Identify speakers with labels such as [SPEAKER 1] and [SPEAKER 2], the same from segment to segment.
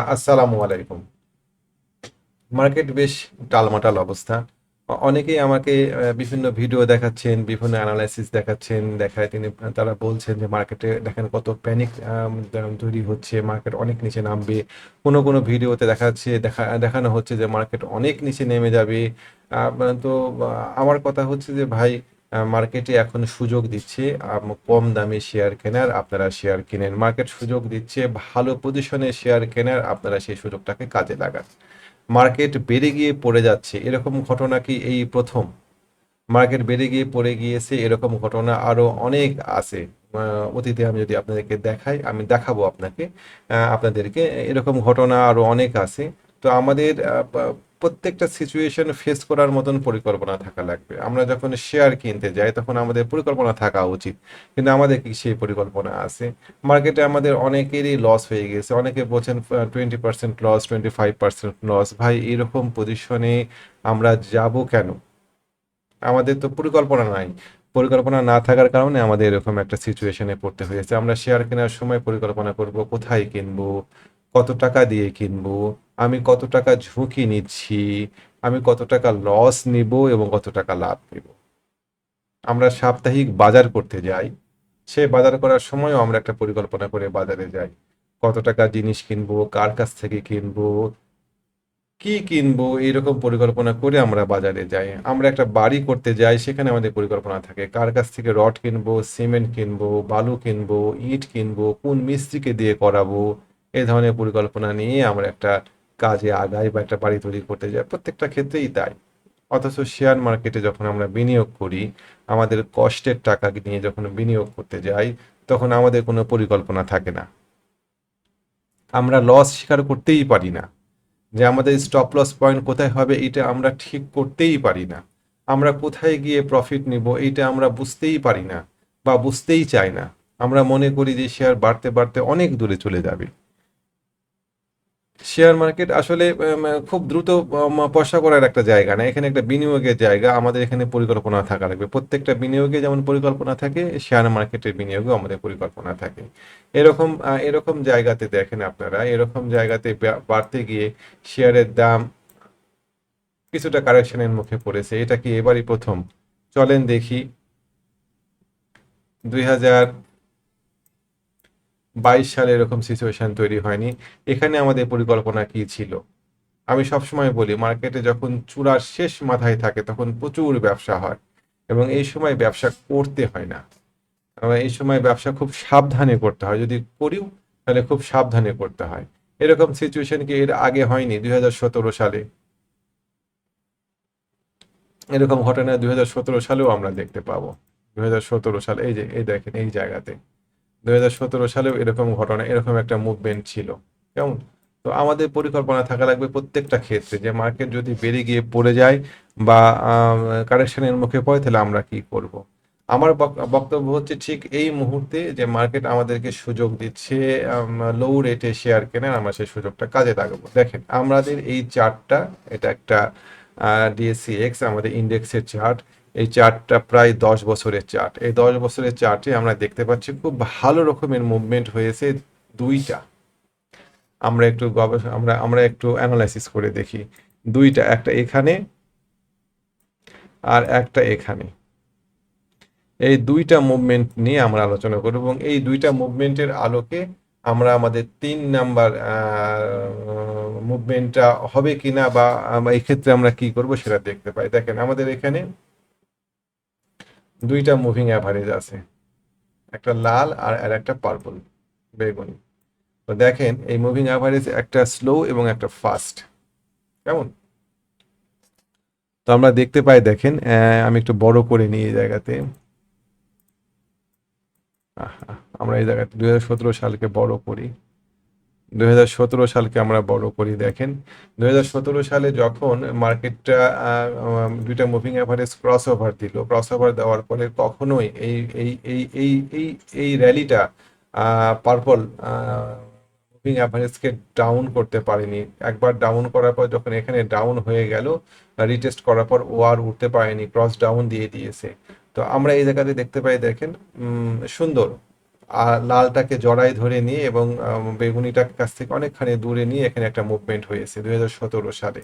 [SPEAKER 1] আসসালামু আলাইকুম। মার্কেট বেশ টালমাটাল অবস্থা। অনেকেই আমাকে বিভিন্ন ভিডিও দেখাচ্ছেন, বিভিন্ন অ্যানালাইসিস দেখাচ্ছেন, দেখায় তিনি, তারা বলছেন যে মার্কেটে দেখেন কত প্যানিক তৈরি হচ্ছে, মার্কেট অনেক নিচে নামবে। কোনো কোনো ভিডিওতে দেখাচ্ছে, দেখা, দেখানো হচ্ছে যে মার্কেট অনেক নিচে নেমে যাবে। তো আমার কথা হচ্ছে যে ভাই মার্কেটে এখন সুযোগ দিচ্ছে কম দামে শেয়ার কেনার, আপনারা শেয়ার কেনেন। মার্কেট সুযোগ দিচ্ছে, ভালো পজিশনে শেয়ার কেনার, আপনারা সেই সুযোগটাকে কাজে লাগান। মার্কেট বেড়ে গিয়ে পড়ে যাচ্ছে, এরকম ঘটনা কি এই প্রথম? মার্কেট বেড়ে গিয়ে পড়ে গিয়েছে, এরকম ঘটনা আরও অনেক আছে। অতীতে আমি যদি আপনাদেরকে দেখাই, আমি দেখাবো আপনাকে। আপনাদেরকে, এরকম ঘটনা আরও অনেক আছে। তো আমাদের প্রত্যেকটা সিচুয়েশন ফেস করার মতন পরিকল্পনা থাকা লাগবে। আমরা যখন শেয়ার কিনতে যাই, তখন আমাদের পরিকল্পনা থাকা উচিত। কিন্তু আমাদের কি সেই পরিকল্পনা আছে? মার্কেটে আমাদের অনেকেরই লস হয়ে গেছে। অনেকে বলছেন twenty percent loss twenty five percent loss ভাই, এরকম পজিশনে আমরা যাব কেন? আমাদের তো পরিকল্পনা নাই। পরিকল্পনা না থাকার কারণে আমাদের এরকম একটা সিচুয়েশনে পড়তে হয়েছে। আমরা শেয়ার কেনার সময় পরিকল্পনা করব, কোথায় কিনবো? কত টাকা দিয়ে কিনবো? আমি কত টাকা ঝুঁকি নিচ্ছি? আমি কত টাকা লস নিব এবং কত টাকা লাভ নিব? আমরা সাপ্তাহিক বাজার করতে যাই। সে বাজার করার সময়ও আমরা একটা পরিকল্পনা করে বাজারে যাই। কত টাকা জিনিস কিনবো? কার কাছ থেকে কিনবো? কি কিনবো? এইরকম পরিকল্পনা করে আমরা বাজারে যাই। আমরা একটা বাড়ি করতে যাই, সেখানে আমাদের পরিকল্পনা থাকে। কার কাছ থেকে রড কিনবো, সিমেন্ট কিনবো, বালু কিনবো, ইট কিনবো, কোন মিস্ত্রিকে দিয়ে করাবো? এই ধরনের পরিকল্পনা নিয়ে আমরা একটা কাজে আগাই বা একটা বাড়ি তৈরি করতে যাই। প্রত্যেকটা ক্ষেত্রেই তাই। অথচ শেয়ার মার্কেটে যখন আমরা বিনিয়োগ করি, আমাদের কষ্টের টাকা নিয়ে যখন বিনিয়োগ করতে যাই, তখন আমাদের কোনো পরিকল্পনা থাকে না। আমরা লস স্বীকার করতেই পারি না। যে আমাদের স্টপ লস পয়েন্ট কোথায় হবে, এটা আমরা ঠিক করতেই পারি না। আমরা কোথায় গিয়ে প্রফিট নিব, এইটা আমরা বুঝতেই পারি না বা বুঝতেই চাই না। আমরা মনে করি যে শেয়ার বাড়তে বাড়তে অনেক দূরে চলে যাবে। শেয়ার মার্কেট আসলে খুব দ্রুত পয়সা করার একটা জায়গা না। এখানে একটা বিনিয়োগের জায়গা আমাদের এখানে পরিকল্পনা থাকা লাগবে। প্রত্যেকটা বিনিয়োগে যেমন পরিকল্পনা থাকে, শেয়ার মার্কেটের বিনিয়োগেও আমাদের পরিকল্পনা থাকে। এরকম এরকম জায়গাতে দেখেন আপনারা, এরকম জায়গাতে বাড়তে গিয়ে শেয়ারের দাম কিছুটা কারেকশনের মুখে পড়েছে। এটা কি এবারই প্রথম? চলেন দেখি। দুই হাজার বাইশ সালে এরকম সিচুয়েশন তৈরি হয়নি। এখানে আমাদের পরিকল্পনা কি ছিল? আমি সবসময় বলি মার্কেটে যখন চূড়ার শেষ মাথায় থাকে, তখন প্রচুর ব্যবসা হয় এবং এই সময় ব্যবসা করতে হয় না। এই সময় ব্যবসা খুব সাবধানে করতে হয়। যদি করিও, তাহলে খুব সাবধানে করতে হয়। এরকম সিচুয়েশন কি এর আগে হয়নি, দুই হাজার সতেরো সালে? এরকম ঘটনা দুই হাজার সতেরো সালেও আমরা দেখতে পাবো। দুই সালে, এই যে, এই দেখেন, এই জায়গাতে। দুই সালেও এরকম ঘটনা, এরকম একটা মুভমেন্ট ছিল। কেমন? তো আমাদের পরিকল্পনা থাকা লাগবে প্রত্যেকটা ক্ষেত্রে যে মার্কেট যদি বেড়ে গিয়ে পড়ে যায় বা কারেকশনের মুখে পড়ে, তাহলে আমরা কি করব? আমার বক- বক্তব্য হচ্ছে ঠিক এই মুহূর্তে যে মার্কেট আমাদেরকে সুযোগ দিচ্ছে লো রেটে শেয়ার কেনার, আমরা সেই সুযোগটা কাজে লাগাবো। দেখেন, আমাদের এই চার্টটা এটা একটা ডিএসসি এক্স আমাদের ইন্ডেক্সের চার্ট এই চার্টটা প্রায় দশ বছরের চার্ট। এই দশ বছরের চার্টে আমরা দেখতে পাচ্ছি খুব ভালো রকমের মুভমেন্ট হয়েছে দুইটা। আমরা একটু গবেষণা আমরা আমরা একটু অ্যানালাইসিস করে দেখি। দুইটা একটা এখানে আর একটা এখানে। এই দুইটা মুভমেন্ট নিয়ে আমরা আলোচনা করব এবং এই দুইটা মুভমেন্টের আলোকে আমরা আমাদের তিন নাম্বার মুভমেন্টটা হবে কিনা বা আম, এই ক্ষেত্রে আমরা কি করব সেটা দেখতে পাই। দেখেন আমাদের এখানে দুইটা মুভিং অ্যাভারেজ আছে। একটা লাল আর আর একটা পার্পল বেগুনি। তো দেখেন, এই মুভিং অ্যাভারেজ একটা স্লো এবং একটা ফাস্ট কেমন? তো আমরা দেখতে পাই, দেখেন আমি একটু বড় করে নিই এই জায়গাতে। আমরা এই জায়গাতে দুই হাজার সতেরো সালকে বড় করি। সতেরো সালকে আমরা বড় করি, দেখেন। সতেরো সালে যখন মার্কেটটা দুইটা মুভিং অ্যাভারেজ ক্রস ওভার দিল ক্রস ওভার দেওয়ার পরে কখনোই এই এই এই এই এই এই র্যালিটা পার্পল মুভিং অ্যাভারেজকে ডাউন করতে পারেনি। একবার ডাউন করার পর যখন এখানে ডাউন হয়ে গেল রিটেস্ট করার পর ও আর উঠতে পারেনি ক্রস ডাউন দিয়ে দিয়েছে। তো আমরা এই জায়গাতে দেখতে পাই, দেখেন সুন্দর আর লালটাকে জড়ায় ধরে নিয়ে এবং বেগুনিটার কাছ থেকে অনেকখানি দূরে নিয়ে এখানে একটা মুভমেন্ট হয়েছে দুই হাজার সতেরো সালে।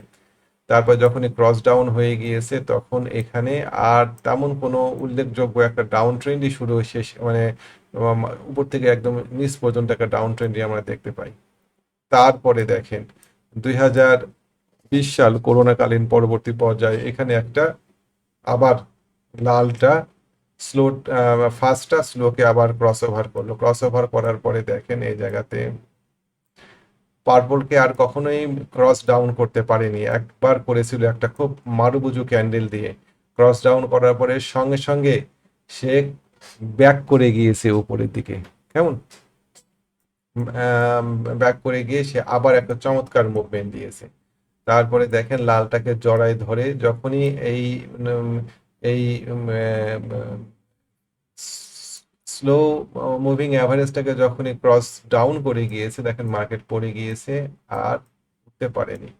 [SPEAKER 1] তারপর যখনই ক্রস ডাউন হয়ে গিয়েছে তখন এখানে আর তেমন কোনো উল্লেখযোগ্য একটা ডাউন ট্রেন্ডই শুরু হয়েছে মানে উপর থেকে একদম নিচ পর্যন্ত একটা ডাউন ট্রেন্ডই আমরা দেখতে পাই। তারপরে দেখেন, দুই হাজার বিশ সাল করোনাকালীন পরবর্তী পর্যায়ে এখানে একটা আবার লালটা স্লো ফার্স্টটা স্লোকে আবার ক্রস ওভার করল। ক্রস ওভার করার পরে দেখেন এই জায়গাতে পার্পলকে আর কখনোই ক্রস ডাউন করতে পারেনি। একবার করেছিল একটা খুব মারুবুজু ক্যান্ডেল দিয়ে। ক্রস ডাউন করার পরে সঙ্গে সঙ্গে সে ব্যাক করে গিয়েছে উপরের দিকে। কেমন? ব্যাক করে গিয়ে সে আবার একটা চমৎকার মুভমেন্ট দিয়েছে। তারপরে দেখেন লালটাকে জড়ায় ধরে যখনই এই এই স্লো মুভিং অ্যাভারেজটাকে যখনই ক্রস ডাউন করে গিয়েছে, দেখেন মার্কেট পড়ে গিয়েছে আর উঠতে পারেনি।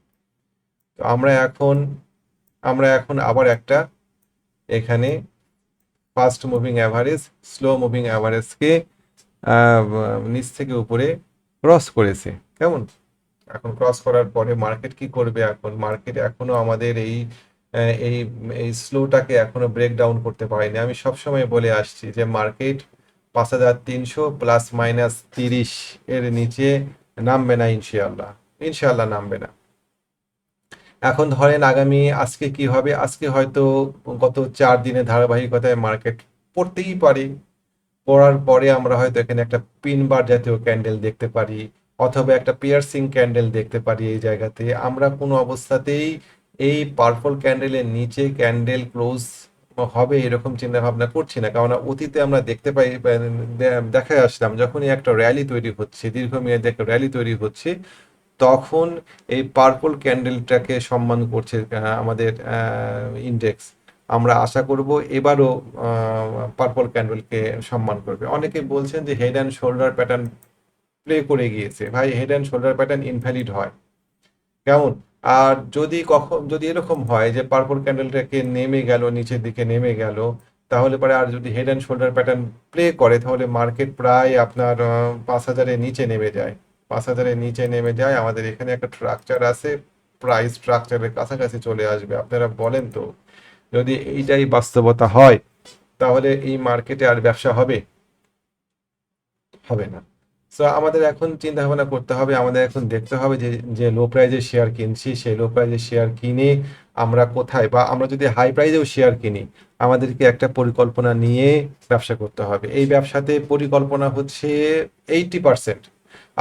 [SPEAKER 1] তো আমরা এখন আমরা এখন আবার একটা এখানে fast moving average slow moving অ্যাভারেজকে নিচ থেকে উপরে ক্রস করেছে। কেমন? এখন ক্রস করার পরে মার্কেট কি করবে এখন? মার্কেট এখনও আমাদের এই এই এই স্লোটাকে এখনও ব্রেক ডাউন করতে পারেনি। আমি সবসময় বলে আসছি যে মার্কেট পাঁচ হাজার তিনশো প্লাস মাইনাস তিরিশ এর নিচে নামবে না ইনশাআল্লাহ। ইনশাআল্লাহ নামবে না। এখন ধরেন আগামী আজকে কি হবে? আজকে হয়তো গত চার দিনের ধারাবাহিকতায় মার্কেট পড়তেই পারে। পড়ার পরে আমরা হয়তো এখানে একটা পিন বার জাতীয় ক্যান্ডেল দেখতে পারি, অথবা একটা পিয়ার্সিং ক্যান্ডেল দেখতে পারি এই জায়গাতে। আমরা কোনো অবস্থাতেই এই পার্পল ক্যান্ডেলের নিচে ক্যান্ডেল ক্লোজ হবে এরকম চিন্তা ভাবনা করছি না। কারণ অতীতে আমরা দেখতে পাই, দেখে আসলাম, যখনই একটা র্যালি তৈরি হচ্ছে, দীর্ঘমেয়াদী একটা র্যালি তৈরি হচ্ছে, তখন এই পার্পল ক্যান্ডেলটাকে সম্মান করছে আমাদের ইন্ডেক্স আমরা আশা করব এবারও পার্পল ক্যান্ডেলকে সম্মান করবে। অনেকে বলছেন যে head and shoulder pattern play করে গিয়েছে। ভাই head and shoulder pattern invalid হয়। কেমন? আর যদি কখন যদি এরকম হয় যে পার্পল ক্যান্ডেলটাকে নেমে গেল, নিচের দিকে নেমে গেল, তাহলে পরে আর যদি head and shoulder pattern play করে, তাহলে মার্কেট প্রায় আপনার পাঁচ হাজারের নিচে নেমে যায়। পাঁচ হাজারের নিচে নেমে যায়। আমাদের এখানে একটা স্ট্রাকচার আছে প্রাইস স্ট্রাকচারের কাছাকাছি চলে আসবে। আপনারা বলেন তো, যদি এইটাই বাস্তবতা হয়, তাহলে এই মার্কেটে আর ব্যবসা হবে? হবে না। সো আমাদের এখন চিন্তা ভাবনা করতে হবে, আমাদের এখন দেখতে হবে যে যে লো প্রাইজে শেয়ার কিনছি, সেই লো প্রাইজে শেয়ার কিনে আমরা কোথায় বা আমরা যদি হাই প্রাইজেও শেয়ার কিনি, আমাদেরকে একটা পরিকল্পনা নিয়ে ব্যবসা করতে হবে। এই ব্যবসাতে পরিকল্পনা হচ্ছে এইটি পার্সেন্ট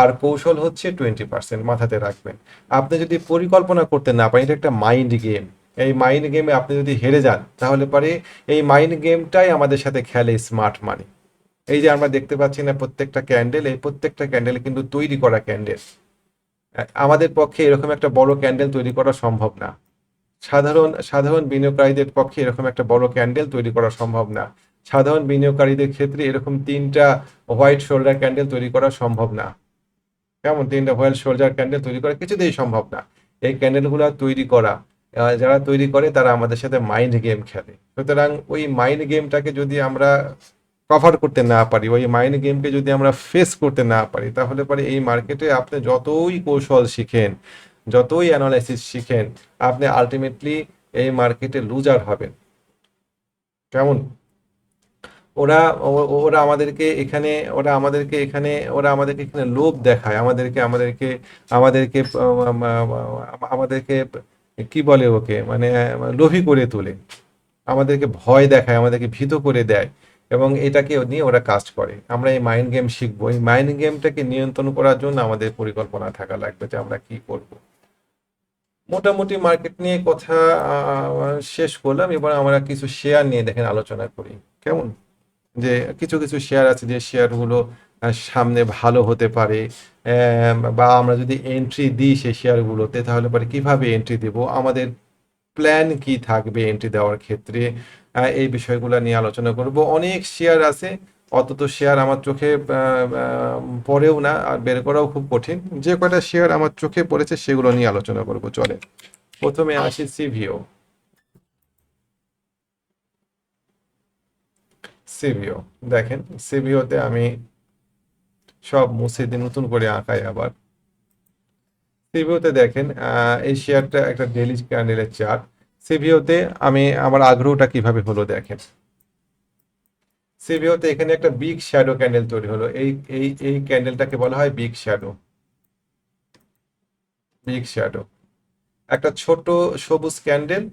[SPEAKER 1] আর কৌশল হচ্ছে টোয়েন্টি পার্সেন্ট মাথাতে রাখবেন। আপনি যদি পরিকল্পনা করতে না পারেন, এটা একটা মাইন্ড গেম এই মাইন্ড গেমে আপনি যদি হেরে যান, তাহলে পরে এই মাইন্ড গেমটাই আমাদের সাথে খেলে স্মার্ট মানি এই যে আমরা দেখতে পাচ্ছি না প্রত্যেকটা ক্যান্ডেল এই প্রত্যেকটা ক্যান্ডেল কিন্তু তৈরি করা ক্যান্ডেল আমাদের পক্ষে এরকম একটা বড় ক্যান্ডেল তৈরি করা সম্ভব না। সাধারণ সাধারণ বিনিয়োগকারীদের পক্ষে এরকম একটা বড় ক্যান্ডেল তৈরি করা সম্ভব না। সাধারণ বিনিয়োগকারীদের ক্ষেত্রে এরকম তিনটা হোয়াইট শোল্ডার ক্যান্ডেল তৈরি করা সম্ভব না। কেমন? তিনটা হোয়াইট শোল্ডার ক্যান্ডেল তৈরি করা কিছুতেই সম্ভব না। এই ক্যান্ডেলগুলো তৈরি করা যারা তৈরি করে তারা আমাদের সাথে মাইন্ড গেম খেলে। সুতরাং ওই মাইন্ড গেমটাকে যদি আমরা কভার করতে না পারি ওই মাইন্ড গেমকে যদি আমরা ফেস করতে না পারি তাহলে পরে এই মার্কেটে আপনি যতই কৌশল শিখেন যতই অ্যানালাইসিস শিখেন আপনি আলটিমেটলি এই মার্কেটে লুজার হবেন। কেমন? ওরা ওরা আমাদেরকে এখানে ওরা আমাদেরকে এখানে ওরা আমাদেরকে এখানে লোভ দেখায় আমাদেরকে আমাদেরকে আমাদেরকে আম, আম, আমাদেরকে কি বলে ওকে? মানে লোভী করে তোলে। আমাদেরকে ভয় দেখায় আমাদেরকে ভীত করে দেয়। এবং এটাকে নিয়ে ওরা কাজ করে। আমরা এই মাইন্ড গেম শিখব। এই মাইন্ড গেমটাকে নিয়ন্ত্রণ করার জন্য আমাদের পরিকল্পনা থাকা লাগবে যে আমরা কি করব। মোটামুটি মার্কেট নিয়ে কথা শেষ করলাম। এবার আমরা কিছু শেয়ার নিয়ে দেখেন আলোচনা করি। কেমন? যে কিছু কিছু শেয়ার আছে যে শেয়ারগুলো সামনে ভালো হতে পারে বা আমরা যদি এন্ট্রি দিই সেই শেয়ারগুলোতে তাহলে পরে কীভাবে এন্ট্রি দেব? আমাদের প্ল্যান কি থাকবে এন্ট্রি দেওয়ার ক্ষেত্রে? এই বিষয়গুলো নিয়ে আলোচনা করব। অনেক শেয়ার আছে অত তো শেয়ার আমার চোখে পড়েও না আর বের করাও খুব কঠিন। যে কয়টা শেয়ার আমার চোখে পড়েছে সেগুলো নিয়ে আলোচনা করব চলে। প্রথমে আসি সিভিও সিভিও দেখেন সিভিওতে আমি সব মুছে দিয়ে নতুন করে আঁকাই আবার। সিভিওতে দেখেন আহ, এই শেয়ারটা একটা ডেলি ক্যান্ডেলের চার্ট সিভিওতে আমি আমার আগ্রহটা কীভাবে হলো দেখেন। সিভিওতে এখানে একটা বিগ শ্যাডো ক্যান্ডেল তৈরি হলো। এই এই এই ক্যান্ডেলটাকে বলা হয় বিগ শ্যাডো বিগ শ্যাডো একটা ছোট সবুজ ক্যান্ডেল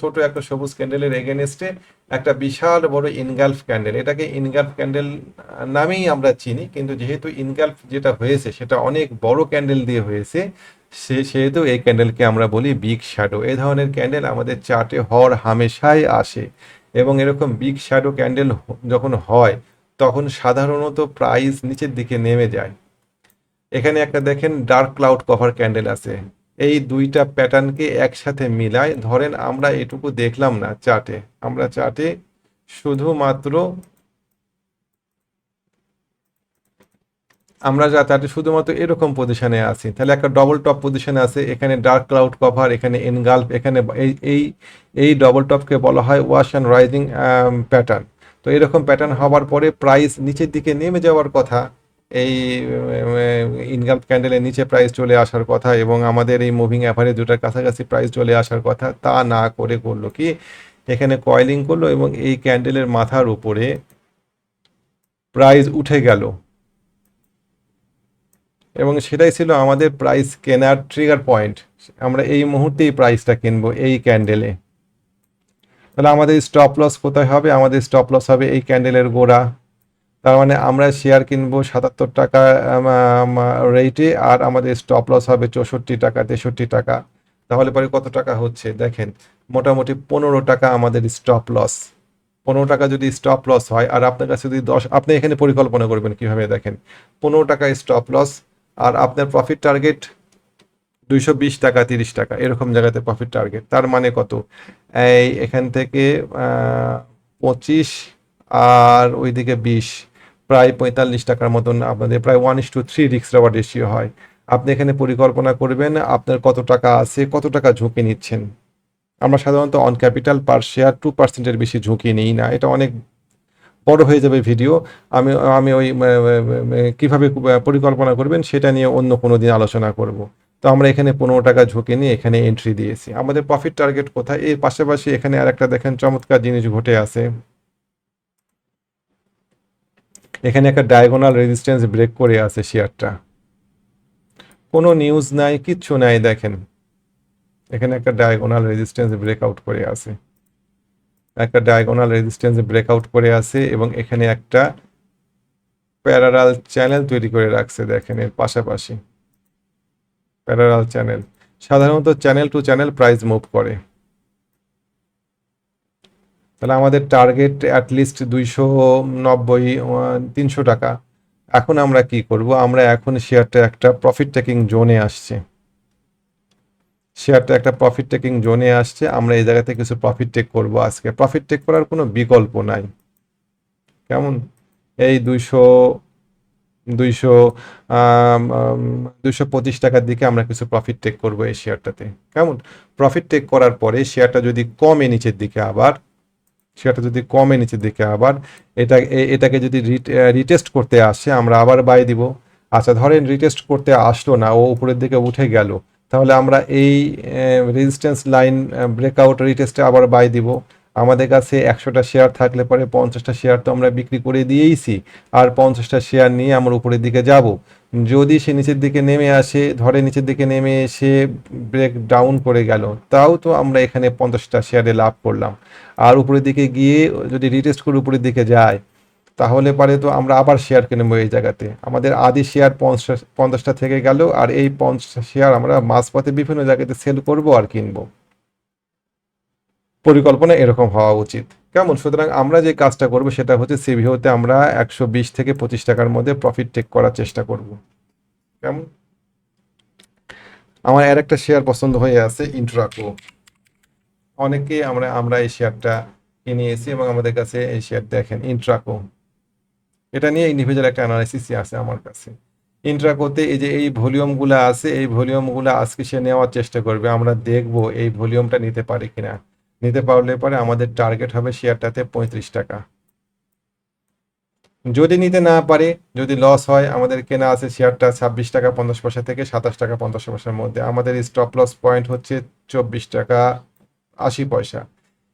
[SPEAKER 1] ছোট একটা সবুজ ক্যান্ডেলের এগেনস্টে একটা বিশাল বড় ইনগালফ ক্যান্ডেল এটাকে ইনগালফ ক্যান্ডেল নামেই আমরা চিনি, কিন্তু যেহেতু ইনগালফ যেটা হয়েছে, সেটা অনেক বড় ক্যান্ডেল দিয়ে হয়েছে সে, সেহেতু এই ক্যান্ডেলকে আমরা বলি বিগ শ্যাডো। এই ধরনের ক্যান্ডেল আমাদের চার্টে হর হামেশাই আসে এবং এরকম বিগ শ্যাডো ক্যান্ডেল যখন হয়, তখন সাধারণত প্রাইস নিচের দিকে নেমে যায়। এখানে একটা দেখেন ডার্ক ক্লাউড কভার ক্যান্ডেল আছে। এই দুইটা প্যাটার্নকে একসাথে মিলায়, ধরেন আমরা এটুকু দেখলাম না চার্টে। আমরা চার্টে শুধুমাত্র আমরা যা চার্টে শুধুমাত্র এরকম পজিশনে আছি। তাহলে একটা ডবল টপ পজিশনে আছে, এখানে ডার্ক ক্লাউড কভার এখানে এনগাল্ফ এখানে এই এই এই ডবল টপকে বলা হয় ওয়াশ অ্যান্ড রাইজিং প্যাটার্ন তো এরকম প্যাটার্ন হওয়ার পরে প্রাইস নিচের দিকে নেমে যাওয়ার কথা, এই ইনকাম ক্যান্ডেলের নিচে প্রাইস চলে আসার কথা এবং আমাদের এই মুভিং অ্যাভারেজ দুটার কাছাকাছি প্রাইস চলে আসার কথা, তা না করে করল কি? এখানে কয়েলিং করল এবং এই ক্যান্ডেলের মাথার উপরে প্রাইস উঠে গেল। এবং সেটাই ছিল আমাদের প্রাইস কেনার ট্রিগার পয়েন্ট আমরা এই মুহূর্তেই প্রাইসটা কিনবো এই ক্যান্ডেলে তাহলে আমাদের স্টপ লস কোথায় হবে? আমাদের স্টপ লস হবে এই ক্যান্ডেলের গোড়া। তার মানে আমরা শেয়ার কিনবো সাতাত্তর টাকা রেটে আর আমাদের স্টপ লস হবে চৌষট্টি টাকা, তেষট্টি টাকা। তাহলে পরে কত টাকা হচ্ছে? দেখেন, মোটামুটি পনেরো টাকা আমাদের স্টপ লস পনেরো টাকা যদি স্টপ লস হয়, আর আপনার কাছে যদি দশ, আপনি এখানে পরিকল্পনা করবেন কীভাবে? দেখেন, পনেরো টাকা স্টপ লস আর আপনার প্রফিট টার্গেট দুইশো বিশ টাকা, তিরিশ টাকা, এরকম জায়গাতে প্রফিট টার্গেট তার মানে কত? এই এখান থেকে পঁচিশ আর ওইদিকে বিশ। প্রায় পঁয়তাল্লিশ টাকার মতন আপনাদের, প্রায় ওয়ান ইস টু থ্রি রিক্স রাবার রেশিও হয়। আপনি এখানে পরিকল্পনা করবেন, আপনার কত টাকা আছে, কত টাকা ঝুঁকি নিচ্ছেন। আমরা সাধারণত on capital per share two পার্সেন্টের বেশি ঝুঁকি নিই না। এটা অনেক বড় হয়ে যাবে ভিডিও আমি আমি ওই উম, পরিকল্পনা করবেন সেটা নিয়ে অন্য কোনো দিন আলোচনা করব। তো আমরা এখানে পনেরো টাকা ঝুঁকি নিয়ে এখানে এন্ট্রি দিয়েছি। আমাদের প্রফিট টার্গেট কোথায়? এর পাশাপাশি এখানে আর একটা দেখেন চমৎকার জিনিস ঘটে আছে। এখানে একটা ডায়াগোনাল রেজিস্ট্যান্স ব্রেক করে আছে শেয়ারটা কোনো নিউজ নাই কিচ্ছু নাই দেখেন। এখানে একটা ডায়াগোনাল রেজিস্ট্যান্স ব্রেকআউট করে আছে। একটা ডায়াগোনাল রেজিস্ট্যান্স ব্রেকআউট করে আছে এবং এখানে একটা প্যারারাল চ্যানেল তৈরি করে রাখছে দেখেন এর পাশাপাশি। প্যারারাল চ্যানেল সাধারণত channel to channel price move করে। তাহলে আমাদের টার্গেট অ্যাটলিস্ট দুইশো নব্বই তিনশো টাকা। এখন আমরা কি করব? আমরা এখন শেয়ারটা একটা প্রফিট টেকিং জোনে আসছে। শেয়ারটা একটা প্রফিট টেকিং জোনে আসছে, আমরা এই জায়গাতে কিছু প্রফিট টেক করব আজকে। প্রফিট টেক করার কোনো বিকল্প নাই। কেমন? এই দুইশো দুইশো দুইশো পঁচিশ টাকার দিকে আমরা কিছু প্রফিট টেক করব এই শেয়ারটাতে কেমন? প্রফিট টেক করার পরে শেয়ারটা যদি কমে নিচের দিকে আবার শেয়ারটা যদি কমে নিচের দিকে আবার, এটা এটাকে যদি রিটেস্ট করতে আসে, আমরা আবার বাই দিব। আচ্ছা ধরেন রিটেস্ট করতে আসলো না, ও উপরের দিকে উঠে গেল। তাহলে আমরা এই রেজিস্ট্যান্স লাইন ব্রেকআউট রিটেস্টে আবার বাই দিব। আমাদের কাছে একশোটা শেয়ার থাকলে পরে পঞ্চাশটা শেয়ার তো আমরা বিক্রি করে দিয়েইছি। আর পঞ্চাশটা শেয়ার নিয়ে আমরা উপরের দিকে যাব। যদি সে নিচের দিকে নেমে আসে, ধরে নিচের দিকে নেমে এসে ব্রেক ডাউন করে গেল, তাও তো আমরা এখানে পঞ্চাশটা শেয়ারে লাভ করলাম। আর উপরের দিকে গিয়ে যদি রিটেস্ট করে উপরের দিকে যায় তাহলে পারে তো আমরা আবার শেয়ার কিনবো এই জায়গাতে। আমাদের আদি শেয়ার পঞ্চাশ, পঞ্চাশটা থেকে গেল, আর এই পঞ্চাশ শেয়ার আমরা মাঝপথে বিভিন্ন জায়গাতে সেল করব আর কিনবো। পরিকল্পনা এরকম হওয়া উচিত। কেমন? সুতরাং আমরা যে কাজটা করব সেটা হচ্ছে সিভিওতে আমরা একশো বিশ থেকে পঁচিশ টাকার মধ্যে প্রফিট টেক করার চেষ্টা করব। কেমন? আমার আর একটা শেয়ার পছন্দ হয়ে আছে ইন্ট্রাকো অনেকে আমরা আমরা এই শেয়ারটা কিনে এসি এবং আমাদের কাছে এই শেয়ার দেখেন ইন্ট্রাকো এটা নিয়ে ইন্ডিভিজুয়াল একটা অ্যানালাইসিসই আছে আমার কাছে। ইন্ট্রাকোতে এই যে এই ভলিউমগুলো আছে, এই ভলিউমগুলো আজকে সে নেওয়ার চেষ্টা করবে, আমরা দেখব এই ভলিউমটা নিতে পারি কিনা। নিতে পারলে পরে আমাদের টার্গেট হবে শেয়ারটাতে পঁয়ত্রিশ টাকা। যদি নিতে না পারে, যদি লস হয়, আমাদের কেনা আছে শেয়ারটা ছাব্বিশ টাকা পঞ্চাশ পয়সা থেকে সাতাশ টাকা পঞ্চাশ পয়সার মধ্যে। আমাদের স্টপ লস পয়েন্ট হচ্ছে চব্বিশ টাকা আশি পয়সা।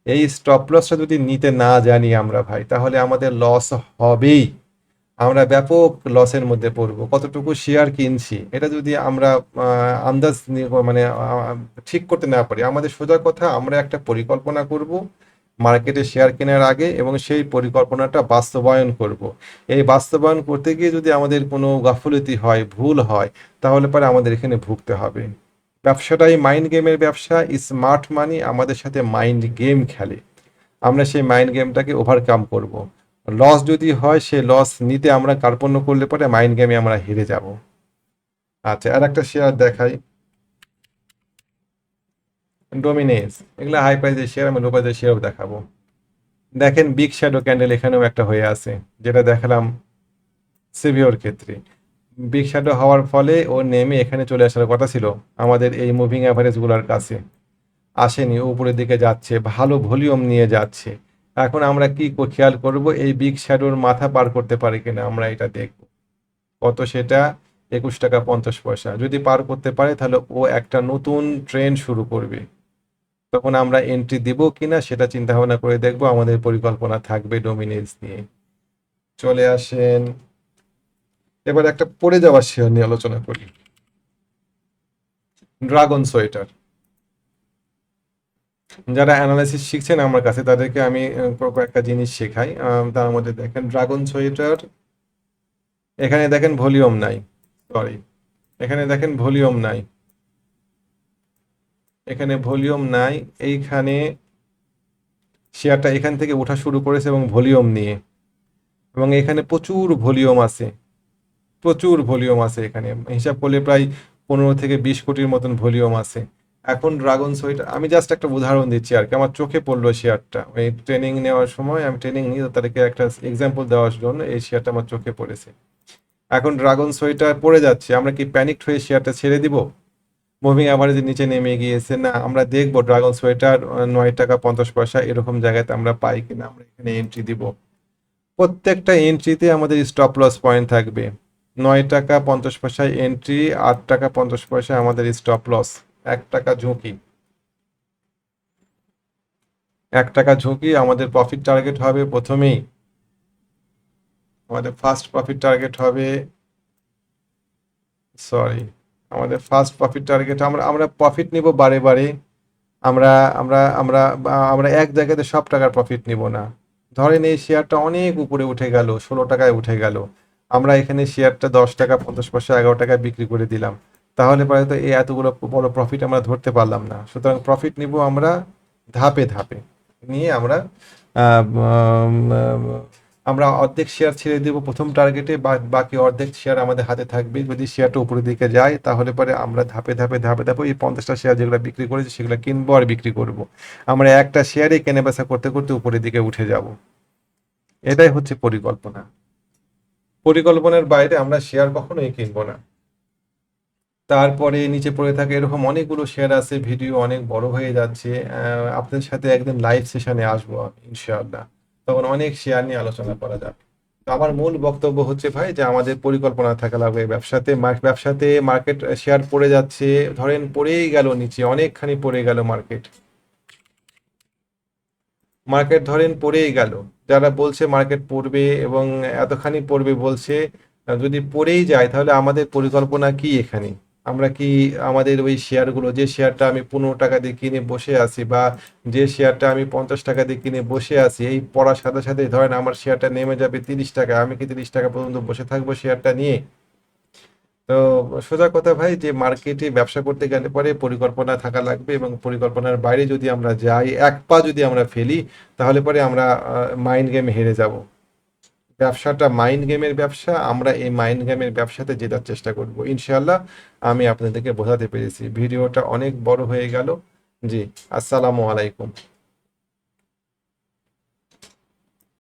[SPEAKER 1] এই স্টপ লসটা যদি নিতে না জানি আমরা ভাই, তাহলে আমাদের লস হবেই। আমরা ব্যাপক লসের মধ্যে পড়ব। কতটুকু শেয়ার কিনছি, এটা যদি আমরা আন্দাজ মানে ঠিক করতে না পারি, আমাদের সোজা কথা, আমরা একটা পরিকল্পনা করব মার্কেটে শেয়ার কেনার আগে এবং সেই পরিকল্পনাটা বাস্তবায়ন করব। এই বাস্তবায়ন করতে গিয়ে যদি আমাদের কোনো গাফলতি হয়, ভুল হয়, তাহলে পরে আমাদের এখানে ভুগতে হবে। ব্যবসাটাই মাইন্ড গেমের ব্যবসা স্মার্ট মানি আমাদের সাথে মাইন্ড গেম খেলে। আমরা সেই মাইন্ড গেমটাকে ওভারকাম করব। লস যদি হয়, সে লস নিতে আমরা কার্পণ্য করলে পরে মাইন্ড গেমে আমরা হেরে যাব। আচ্ছা আর একটা শেয়ার দেখাই। ডোমিনেন্স এগুলো হাই প্রাইজের শেয়ার আমি লো প্রাইজের শেয়ারও দেখাবো। দেখেন বিগ শ্যাডো ক্যান্ডেল এখানেও একটা হয়ে আছে, যেটা দেখালাম সিভিওর ক্ষেত্রে। বিগ শ্যাডো হওয়ার ফলে ও নেমে এখানে চলে আসার কথা ছিল, আমাদের এই মুভিং অ্যাভারেজগুলোর কাছে। আসেনি উপরের দিকে যাচ্ছে, ভালো ভলিউম নিয়ে যাচ্ছে। এখন আমরা কি খেয়াল করব? এই বিগ শ্যাডোর মাথা পার করতে পারে কিনা আমরা এটা দেখব। কত সেটা? একুশ টাকা পঞ্চাশ পয়সা। যদি পার করতে পারে, তাহলে ও একটা নতুন ট্রেন শুরু করবে। তখন আমরা এন্ট্রি দিব কিনা, সেটা চিন্তা ভাবনা করে দেখব। আমাদের পরিকল্পনা থাকবে ডোমিনেন্স নিয়ে। চলে আসেন। এবার একটা পড়ে যাওয়ার শেয়ার নিয়ে আলোচনা করি। ড্রাগন সোয়েটার যারা অ্যানালাইসিস শিখছেন আমার কাছে, তাদেরকে আমি কয়েকটা জিনিস শেখাই। তার মধ্যে দেখেন ড্রাগন সোয়েটার এখানে দেখেন ভলিউম নাই সরি এখানে দেখেন ভলিউম নাই। এখানে ভলিউম নাই, এইখানে শেয়ারটা এখান থেকে ওঠা শুরু করেছে এবং ভলিউম নিয়ে। এবং এখানে প্রচুর ভলিউম আছে, প্রচুর ভলিউম আছে এখানে। হিসাব করলে প্রায় পনেরো থেকে বিশ কোটির মতন ভলিউম আছে। এখন ড্রাগন সোয়েটার আমি জাস্ট একটা উদাহরণ দিচ্ছি আর কি। আমার চোখে পড়ল শেয়ারটা ওই ট্রেনিং নেওয়ার সময় আমি ট্রেনিং নিয়ে তাদেরকে একটা এক্সাম্পল দেওয়ার জন্য এই শেয়ারটা আমার চোখে পড়েছে। এখন ড্রাগন সোয়েটার পড়ে যাচ্ছে। আমরা কি প্যানিকড হয়ে শেয়ারটা ছেড়ে দিব? মুভিং অ্যাভারেজের নিচে নেমে গিয়েছে। না, আমরা দেখব ড্রাগন সোয়েটার নয় টাকা পঞ্চাশ পয়সা এরকম জায়গাতে আমরা পাই কিনা, আমরা এখানে এন্ট্রি দিব। প্রত্যেকটা এন্ট্রিতে আমাদের স্টপ লস পয়েন্ট থাকবে। নয় টাকা পঞ্চাশ পয়সায় এন্ট্রি আট টাকা পঞ্চাশ পয়সা আমাদের স্টপ লস এক টাকা ঝুঁকি। এক টাকা ঝুঁকি আমাদের প্রফিট টার্গেট হবে প্রথমেই। আমাদের ফার্স্ট প্রফিট টার্গেট হবে সরি আমাদের ফার্স্ট প্রফিট টার্গেট আমরা আমরা প্রফিট নিব বারে বারে। আমরা আমরা আমরা আমরা এক জায়গাতে সব টাকার প্রফিট নিব না। ধরেন এই শেয়ারটা অনেক উপরে উঠে গেল, ষোলো টাকায় উঠে গেল। আমরা এখানে শেয়ারটা দশ টাকা, পঞ্চাশ পয়সা, এগারো টাকায় বিক্রি করে দিলাম। তাহলে পরে তো এই এতগুলো বড় প্রফিট আমরা ধরতে পারলাম না। সুতরাং প্রফিট নিব আমরা ধাপে ধাপে। নিয়ে আমরা আমরা অর্ধেক শেয়ার ছেড়ে দেব প্রথম টার্গেটে বাকি অর্ধেক শেয়ার আমাদের হাতে থাকবে। যদি শেয়ারটা উপরের দিকে যায়, তাহলে পরে আমরা ধাপে ধাপে ধাপে ধাপে এই পঞ্চাশটা শেয়ার যেগুলো বিক্রি করেছি, সেগুলো কিনবো আর বিক্রি করব। আমরা একটা শেয়ারে কেনে বেচা করতে করতে উপরের দিকে উঠে যাব। এটাই হচ্ছে পরিকল্পনা। পরিকল্পনার বাইরে আমরা শেয়ার কখনোই কিনবো না। তারপরে নিচে পড়ে থাকে এরকম অনেকগুলো শেয়ার আছে ভিডিও অনেক বড় হয়ে যাচ্ছে আপনাদের সাথে একদিন লাইভ সেশনে আসব আমি ইনশাআল্লাহ। তখন অনেক শেয়ার নিয়ে আলোচনা করা যাবে। আমার মূল বক্তব্য হচ্ছে ভাই যে আমাদের পরিকল্পনা থাকা লাগবে ব্যবসাতে ব্যবসাতে মার্কেট শেয়ার পড়ে যাচ্ছে, ধরেন পড়েই গেল নিচে, অনেকখানি পড়ে গেল মার্কেট মার্কেট ধরেন পড়েই গেল, যারা বলছে মার্কেট পড়বে এবং এতখানি পড়বে বলছে, যদি পড়েই যায় তাহলে আমাদের পরিকল্পনা কি এখানে? আমরা কি আমাদের ওই শেয়ারগুলো, যে শেয়ারটা আমি পনেরো টাকা দিয়ে কিনে বসে আছি বা যে শেয়ারটা আমি পঞ্চাশ টাকা দিয়ে কিনে বসে আছি, এই পড়ার সাথে সাথে ধরেন আমার শেয়ারটা নেমে যাবে তিরিশ টাকা, আমি কি তিরিশ টাকা পর্যন্ত বসে থাকব শেয়ারটা নিয়ে? তো সোজা কথা ভাই, যে মার্কেটে ব্যবসা করতে গেলে পরে পরিকল্পনা থাকা লাগবে এবং পরিকল্পনার বাইরে যদি আমরা যাই, এক পা যদি আমরা ফেলি, তাহলে পরে আমরা মাইন্ড গেম হেরে যাব। ব্যবসাটা মাইন্ড গেমের ব্যবসা, আমরা এই মাইন্ড গেমের ব্যবসাতে জেতার চেষ্টা করব। ইনশাল্লাহ আমি আপনাদেরকে বোঝাতে পেরেছি। ভিডিওটা অনেক বড় হয়ে গেল। জি, আসসালামু আলাইকুম।